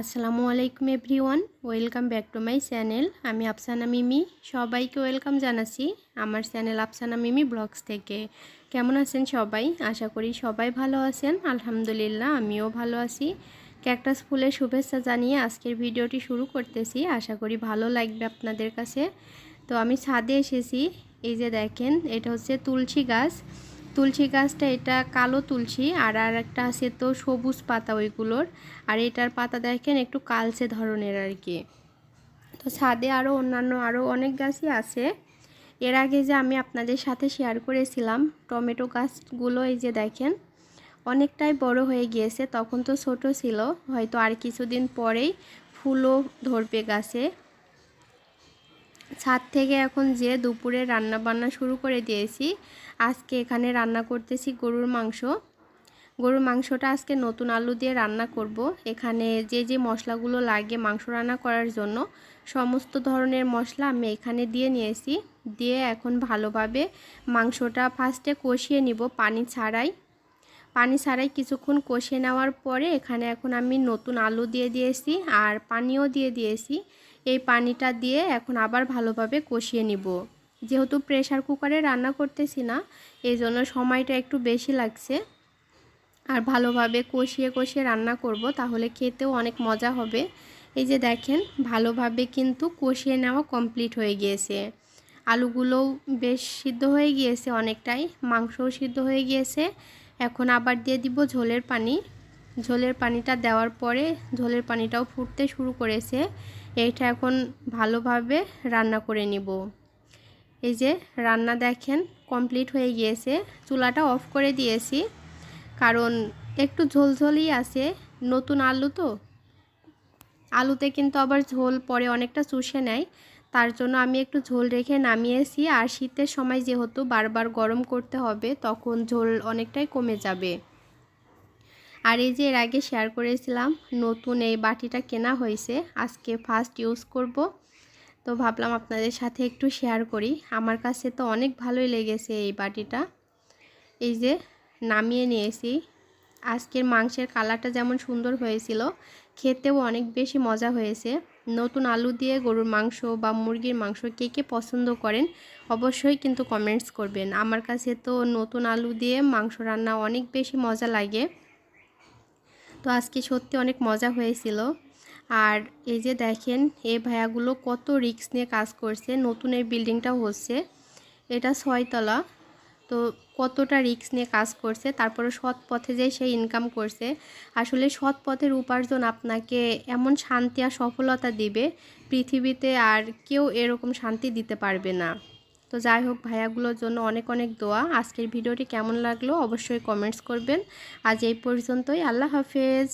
আসসালামু আলাইকুম everyone, welcome back to my channel. আমি আফসানা মিমি। সবাইকে ওয়েলকাম জানাচ্ছি আমার চ্যানেল আফসানা মিমি ব্লগস থেকে। কেমন আছেন সবাই? আশা করি সবাই ভালো আছেন। আলহামদুলিল্লাহ, আমিও ভালো আছি। ক্যাকটাস ফুলের শুভেচ্ছা জানিয়ে আজকের ভিডিওটি শুরু করতেছি। আশা করি ভালো লাগবে আপনাদের কাছে। তো আমি ছাদে এসেছি। এই যে দেখেন, এটা হচ্ছে তুলসী গাছ। তুলসী গাছটা এটা কালো তুলসী আর আর একটা আছে তো সবুজ পাতা ওইগুলোর। আর এটার পাতা দেখেন একটু কালচে ধরনের আর কি। তো ছাদে আরও অন্যান্য আরও অনেক গাছই আছে। এর আগে যে আমি আপনাদের সাথে শেয়ার করেছিলাম টমেটো গাছগুলো, এই যে দেখেন, অনেকটাই বড় হয়ে গিয়েছে, তখন তো ছোট ছিল, হয়তো আর কিছুদিন পরেই ফুলও ধরবে গাছে। ছাদ থেকে এখন যে দুপুরে রান্না বান্না শুরু করে দিয়েছি, আজকে এখানে রান্না করতেছি গরুর মাংস। গরুর মাংসটা আজকে নতুন আলু দিয়ে রান্না করব। এখানে যে যে মশলাগুলো লাগে মাংস রান্না করার জন্য, সমস্ত ধরনের মশলা আমি এখানে দিয়ে নিয়েছি। দিয়ে এখন ভালোভাবে মাংসটা ফার্স্টে কষিয়ে নিব পানি ছাড়াই। পানি ছাড়াই কিছুক্ষণ কষিয়ে নেওয়ার পরে এখানে এখন আমি নতুন আলু দিয়ে দিয়েছি আর পানিও দিয়ে দিয়েছি। এই পানিটা দিয়ে এখন আবার ভালোভাবে কষিয়ে নিব। যেহেতু প্রেশার কুকারে রান্না করতেছি না, এই জন্য সময়টা একটু বেশি লাগছে। আর ভালোভাবে কষিয়ে কষিয়ে রান্না করব, তাহলে খেতেও অনেক মজা হবে। এই যে দেখেন, ভালোভাবে কিন্তু কষিয়ে নেওয়া কমপ্লিট হয়ে গিয়েছে। আলুগুলোও বেশ সিদ্ধ হয়ে গিয়েছে অনেকটাই, মাংসও সিদ্ধ হয়ে গিয়েছে। এখন আবার দিয়ে দিব ঝোলের পানি। ঝোলের পানিটা দেওয়ার পরে ঝোলের পানিটাও ফুটতে শুরু করেছে। এইটা এখন ভালোভাবে রান্না করে নিব। এই যে রান্না দেখেন কমপ্লিট হয়ে গিয়েছে। চুলাটা অফ করে দিয়েছি, কারণ একটু ঝোলঝোলই আছে। নতুন আলু তো, আলুতে কিন্তু আবার ঝোল পরে অনেকটা চুষে নেয়। তার জন্য আমি একটু ঝোল রেখে নামিয়েছি, আর শীতের সময় যেহেতু বারবার গরম করতে হবে, তখন ঝোল অনেকটাই কমে যাবে। আর এই যে এর আগে শেয়ার করেছিলাম, নতুন এই বাটিটা কেনা হয়েছে, আজকে ফার্স্ট ইউজ করব। তো ভাবলাম আপনাদের সাথে একটু শেয়ার করি। আমার কাছে তো অনেক ভালোই লেগেছে এই বাটিটা। এই যে নামিয়ে নিয়েছি। আজকের মাংসের কালারটা যেমন সুন্দর হয়েছিল, খেতেও অনেক বেশি মজা হয়েছে। নতুন আলু দিয়ে গরুর মাংস বা মুরগির মাংস কে কে পছন্দ করেন, অবশ্যই কিন্তু কমেন্টস করবেন। আমার কাছে তো নতুন আলু দিয়ে মাংস রান্না অনেক বেশি মজা লাগে। তো আজকে সত্যি অনেক মজা হয়েছিল। আর এই যে দেখেন, এই ভাইয়াগুলো কত রিক্স নিয়ে কাজ করছে, নতুন এই বিল্ডিংটা হচ্ছে। এটা ছয়তলা, তো কতটা রিক্স নিয়ে কাজ করছে, তারপরে সৎ পথে যে সে ইনকাম করছে। আসলে সৎ পথের উপার্জন আপনাকে এমন শান্তি আর সফলতা দিবে, পৃথিবীতে আর কেউ এরকম শান্তি দিতে পারবে না। তো যাই হোক, ভাইয়াগুলোর জন্য অনেক অনেক দোয়া। আজকের ভিডিওটি কেমন লাগল অবশ্যই কমেন্টস করবেন। আজ এই পর্যন্তই, আল্লাহ হাফেজ।